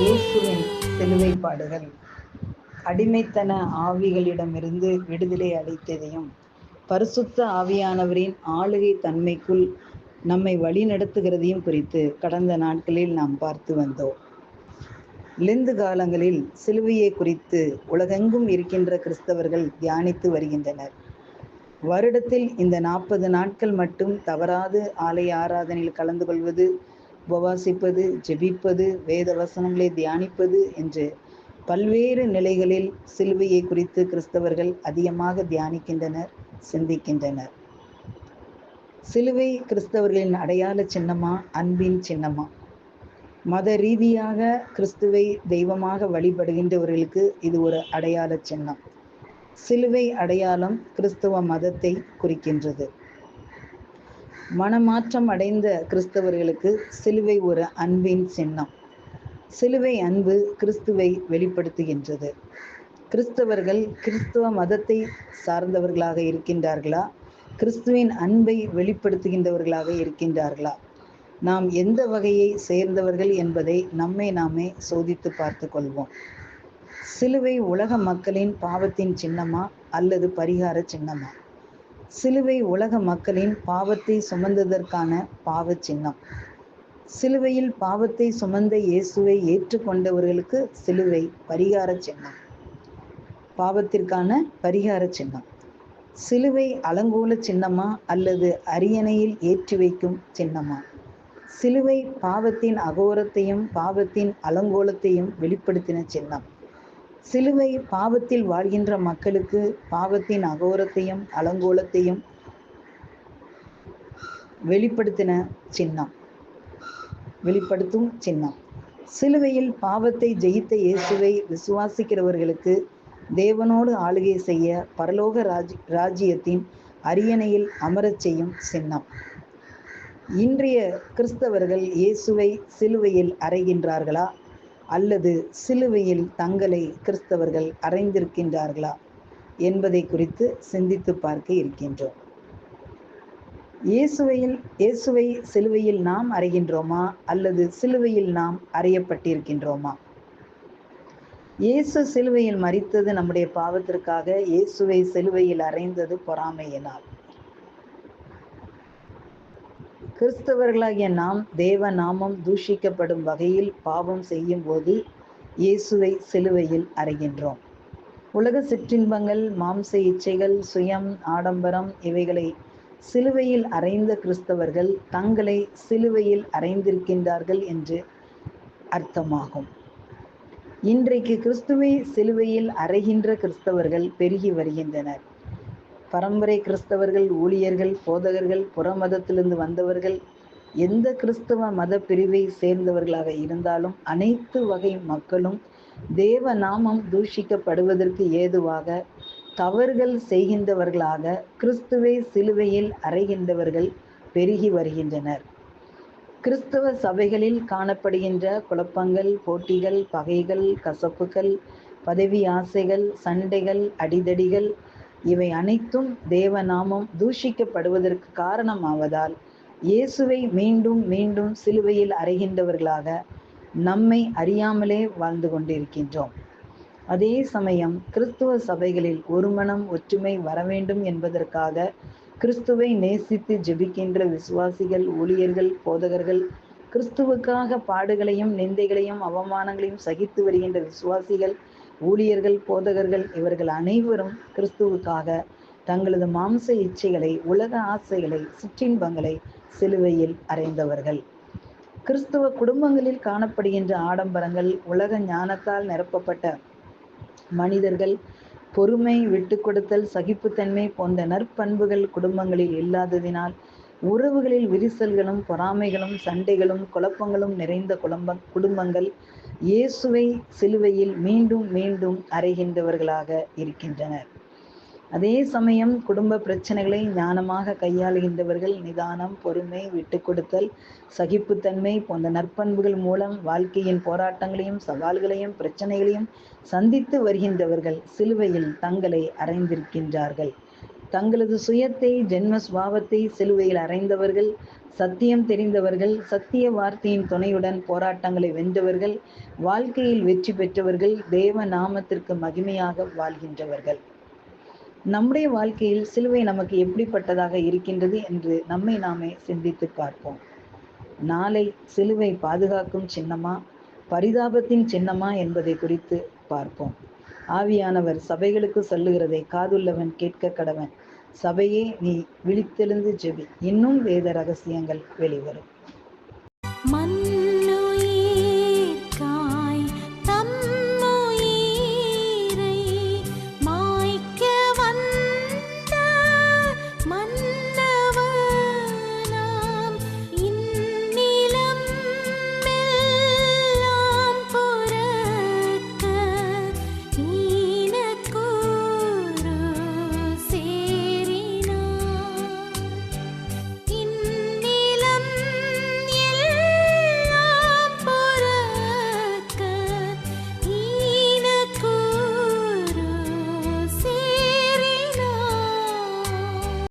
இயேசுவின் சிலுவை பாடுகள் அடிமைத்தன ஆவிகளிடமிருந்து விடுதலை அளித்ததையும் பரிசுத்த ஆவியானவரின் ஆளுகை தன்மைக்குள் நம்மை வழிநடத்துகிறதையும் குறித்து கடந்த நாட்களில் நாம் பார்த்து வந்தோம். லிந்து காலங்களில் சிலுவையை குறித்து உலகெங்கும் இருக்கின்ற கிறிஸ்தவர்கள் தியானித்து வருகின்றனர். வருடத்தில் இந்த நாற்பது நாட்கள் மட்டும் தவறாது ஆலய ஆராதனையில் கலந்து கொள்வது உபவாசிப்பது ஜெபிப்பது வேத வசனங்களை தியானிப்பது என்று பல்வேறு நிலைகளில் சிலுவையை குறித்து கிறிஸ்தவர்கள் அதிகமாக தியானிக்கின்றனர் சிந்திக்கின்றனர். சிலுவை கிறிஸ்தவர்களின் அடையாள சின்னமா அன்பின் சின்னமா? மத ரீதியாக கிறிஸ்துவை தெய்வமாக வழிபடுகின்றவர்களுக்கு இது ஒரு அடையாள சின்னம். சிலுவை அடையாளம் கிறிஸ்துவ மதத்தை குறிக்கின்றது. மனமாற்றம் அடைந்த கிறிஸ்தவர்களுக்கு சிலுவை ஒரு அன்பின் சின்னம். சிலுவை அன்பு கிறிஸ்துவை வெளிப்படுத்துகின்றது. கிறிஸ்தவர்கள் கிறிஸ்துவ மதத்தை சார்ந்தவர்களாக இருக்கின்றார்களா? கிறிஸ்துவின் அன்பை வெளிப்படுத்துகின்றவர்களாக இருக்கின்றார்களா? நாம் எந்த வகையை சேர்ந்தவர்கள் என்பதை நம்மை நாமே சோதித்து பார்த்து கொள்வோம். சிலுவை உலக மக்களின் பாவத்தின் சின்னமா அல்லது பரிகார சின்னமா? சிலுவை உலக மக்களின் பாவத்தை சுமந்ததற்கான பாவ சின்னம். சிலுவையில் பாவத்தை சுமந்த இயேசுவை ஏற்றுக்கொண்டவர்களுக்கு சிலுவை பரிகார சின்னம். பாவத்திற்கான பரிகார சின்னம். சிலுவை அலங்கோல சின்னமா அல்லது அரியணையில் ஏற்றி வைக்கும் சின்னமா? சிலுவை பாவத்தின் அகோரத்தையும் பாவத்தின் அலங்கோலத்தையும் வெளிப்படுத்தின சின்னம். சிலுவை பாவத்தில் வாழ்கின்ற மக்களுக்கு பாவத்தின் அகோரத்தையும் அலங்கோலத்தையும் வெளிப்படுத்தின சின்னம். வெளிப்படுத்தும் சின்னம். சிலுவையில் பாவத்தை ஜெயித்த இயேசுவை விசுவாசிக்கிறவர்களுக்கு தேவனோடு ஆளுகை செய்ய பரலோக ராஜ் ராஜ்யத்தின் அரியணையில் அமரச் செய்யும் சின்னம். இன்றைய கிறிஸ்தவர்கள் இயேசுவை சிலுவையில் அறைகின்றார்களா? அல்லது சிலுவையில் தங்களை கிறிஸ்தவர்கள் அறைந்திருக்கின்றார்களா என்பதை குறித்து சிந்தித்து பார்க்க இருக்கின்றோம். இயேசுவையில் இயேசுவை சிலுவையில் நாம் அறைகின்றோமா? அல்லது சிலுவையில் நாம் அறையப்பட்டிருக்கின்றோமா? இயேசு சிலுவையில் மறித்தது நம்முடைய பாவத்திற்காக இயேசுவை சிலுவையில் அறைந்தது பொறாமையினால் கிறிஸ்தவர்களாகிய நாம் தேவ நாமம் தூஷிக்கப்படும் வகையில் பாவம் செய்யும் போது இயேசுவை சிலுவையில் அறைகின்றோம். உலக சிற்றின்பங்கள் மாம்ச இச்சைகள் சுயம் ஆடம்பரம் இவைகளை சிலுவையில் அறைந்த கிறிஸ்தவர்கள் தங்களை சிலுவையில் அறைந்திருக்கின்றார்கள் என்று அர்த்தமாகும். இன்றைக்கு கிறிஸ்துவை சிலுவையில் அறைகின்ற கிறிஸ்தவர்கள் பெருகி வருகின்றனர். பரம்பரை கிறிஸ்தவர்கள் ஊழியர்கள் போதகர்கள் புறமதத்திலிருந்து வந்தவர்கள் எந்த கிறிஸ்தவ மத பிரிவை சேர்ந்தவர்களாக இருந்தாலும் அனைத்து வகை மக்களும் தேவ நாமம் தூஷிக்கப்படுவதற்கு ஏதுவாக தவறுகள் செய்கின்றவர்களாக கிறிஸ்துவை சிலுவையில் அறைகின்றவர்கள் பெருகி வருகின்றனர். கிறிஸ்தவ சபைகளில் காணப்படுகின்ற குழப்பங்கள் போட்டிகள் பகைகள் கசப்புகள் பதவி ஆசைகள் சண்டைகள் அடிதடிகள் இவை அனைத்தும் தேவநாமம் தூஷிக்கப்படுவதற்கு காரணமாவதால் இயேசுவை மீண்டும் மீண்டும் சிலுவையில் அறைகின்றவர்களாக நம்மை அறியாமலே வாழ்ந்து கொண்டிருக்கின்றோம். அதே சமயம் கிறிஸ்துவ சபைகளில் ஒரு மனம் ஒற்றுமை வர வேண்டும் என்பதற்காக கிறிஸ்துவை நேசித்து ஜெபிக்கின்ற விசுவாசிகள் ஊழியர்கள் போதகர்கள் கிறிஸ்துவுக்காக பாடுகளையும் நிந்தைகளையும் அவமானங்களையும் சகித்து வருகின்ற விசுவாசிகள் ஊழியர்கள் போதகர்கள் இவர்கள் அனைவரும் கிறிஸ்துவுக்காக தங்களது மாம்ச இச்சைகளை உலக ஆசைகளை சிற்றின்பங்களை சிலுவையில் அறைந்தவர்கள். கிறிஸ்துவ குடும்பங்களில் காணப்படுகின்ற ஆடம்பரங்கள் உலக ஞானத்தால் நிரப்பப்பட்ட மனிதர்கள் பொறுமை விட்டு கொடுத்தல் சகிப்புத்தன்மை போன்ற நற்பண்புகள் குடும்பங்களில் இல்லாததினால் உறவுகளில் விரிசல்களும் பொறாமைகளும் சண்டைகளும் குழப்பங்களும் நிறைந்த குடும்ப குடும்பங்கள் இயேசுவை சிலுவையில் மீண்டும் மீண்டும் அறைகின்றவர்களாக இருக்கின்றனர். அதே சமயம் குடும்ப பிரச்சனைகளை ஞானமாக கையாளுகின்றவர்கள் நிதானம் பொறுமை விட்டு கொடுத்தல் சகிப்புத்தன்மை போன்ற நற்பண்புகள் மூலம் வாழ்க்கையின் போராட்டங்களையும் சவால்களையும் பிரச்சனைகளையும் சந்தித்து வருகின்றவர்கள் சிலுவையில் தங்களை அறைந்திருக்கின்றார்கள். தங்களது சுயத்தை ஜென்ம சுவாவத்தை சிலுவையில் அறைந்தவர்கள் சத்தியம் தெரிந்தவர்கள் சத்திய வார்த்தையின் துணையுடன் போராட்டங்களை வென்றவர்கள் வாழ்க்கையில் வெற்றி பெற்றவர்கள் தேவ நாமத்திற்கு மகிமையாக வாழ்கின்றவர்கள். நம்முடைய வாழ்க்கையில் சிலுவை நமக்கு எப்படிப்பட்டதாக இருக்கின்றது என்று நம்மை நாமே சிந்தித்து பார்ப்போம். நாளை சிலுவை பாதுகாக்கும் சின்னமா பரிதாபத்தின் சின்னமா என்பதை குறித்து பார்ப்போம். ஆவியானவர் சபைகளுக்கு சொல்லுகிறதை காதுள்ளவன் கேட்க கடவன். சபையே நீ விழித்தெழுந்து ஜெபி. இன்னும் வேத ரகசியங்கள் வெளிவரும்.